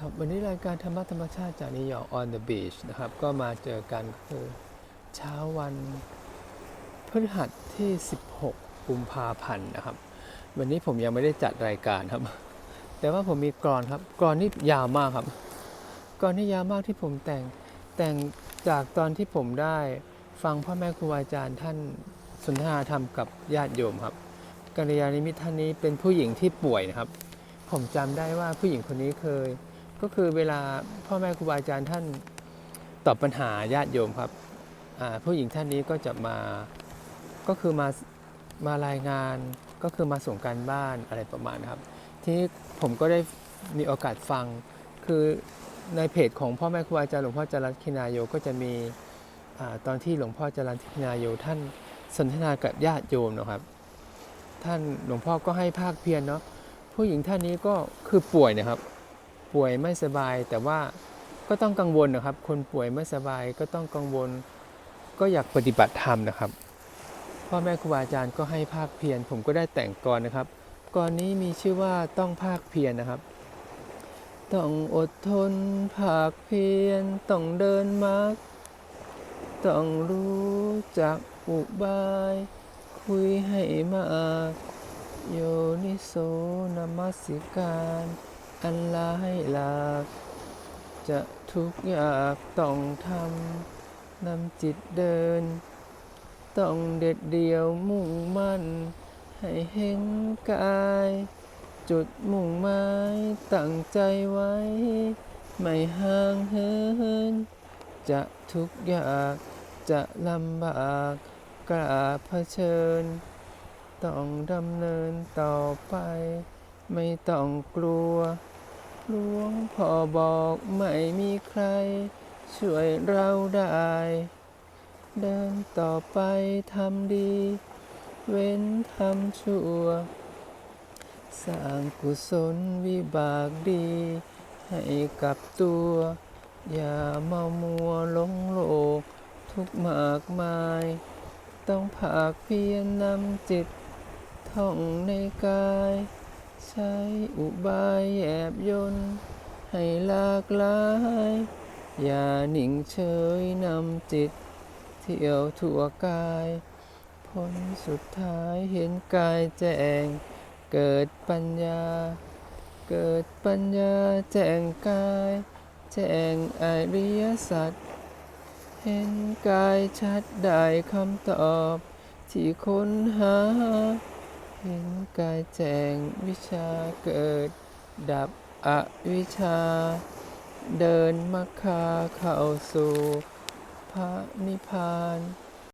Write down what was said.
ครับวันนี้รายการธรรมะธรรมชาติจากนิวยอร์ก on the beach นะครับ ก็มาเจอกันคือเช้าวันพฤหัสที่ 16 กุมภาพันธ์นะครับ วันนี้ผมยังไม่ได้จัดรายการครับ แต่ว่าผมมีกรอนครับ กรอนนี่ยาวมากครับ กรอนนี่ยาวมากที่ผมแต่งแต่งจากตอนที่ผมได้ฟังพ่อแม่ครูอาจารย์ท่านสนทนาธรรมกับญาติโยมครับกัลยาณมิตรท่านนี้เป็นผู้หญิงที่ป่วยนะครับ ผมจำได้ว่าผู้หญิงคนนี้เคย ก็คือเวลาพ่อแม่ครูบาอาจารย์ท่านตอบปัญหาญาติโยมครับผู้หญิงท่านนี้ก็จะมาก็คือมามารายงานก็คือมาส่งการบ้านอะไรประมาณนะครับ ทีนี้ผมก็ได้มีโอกาสฟัง คือในเพจของพ่อแม่ครูอาจารย์หลวงพ่อจรัสคินายโยก็จะมีอตอนที่หลวงพ่อจรัสคินายโยท่านสนทนากับญาติโยมนะครับ ท่านหลวงพ่อก็ให้ภาคเพียรเนาะผู้หญิงท่านนี้ก็คือป่วยนะครับ ป่วยไม่สบาย แต่ว่าก็ต้องกังวลนะครับ คนป่วยไม่สบายก็ต้องกังวล ก็อยากปฏิบัติธรรมนะครับ พ่อแม่ครูบาอาจารย์ก็ให้ภาคเพียรผมก็ได้แต่งกรนะครับกรนี้มีชื่อว่าต้องภาคเพียรนะครับ ต้องอดทนภาคเพียรต้องเดินมรรคต้องรู้จักอุบาย คุยให้มากโยนิโสนมัสสิการ อันร้ายหลากจะทุกข์ยากต้องทำนำจิตเดิน ต้องเด็ดเดียวมุ่งมั่น ให้เห็นกาย จุดมุ่งหมายตั้งใจไว้ ไม่ห่างเหิน จะทุกข์ยากจะลำบากกล้าเผชิญ ต้องดำเนินต่อไป ไม่ต้องกลัว หลวงพ่อบอกไม่มีใคร ช่วยเราได้ เดินต่อไปทำดี เว้นทำชั่ว สร้างกุศลวิบากดี ให้กับตัว อย่ามามัวหลงโลก ทุกมากมาย ต้องภาคเพียรนำจิตท่องในกาย ใช้อุบายแยบยนให้หลากหลาย อย่านิ่งเฉยนำจิต เที่ยวทั่วกาย ผลสุดท้ายเห็นกายแจ้ง เกิดปัญญา เกิดปัญญาแจ้งกาย แจ้งอริยสัจเห็นกายชัดได้คำตอบ ที่ค้นหา เห็นกายแจ้งวิชาเกิด ดับอวิชชา เดินมรรคาเข้าสู่พระนิพพาน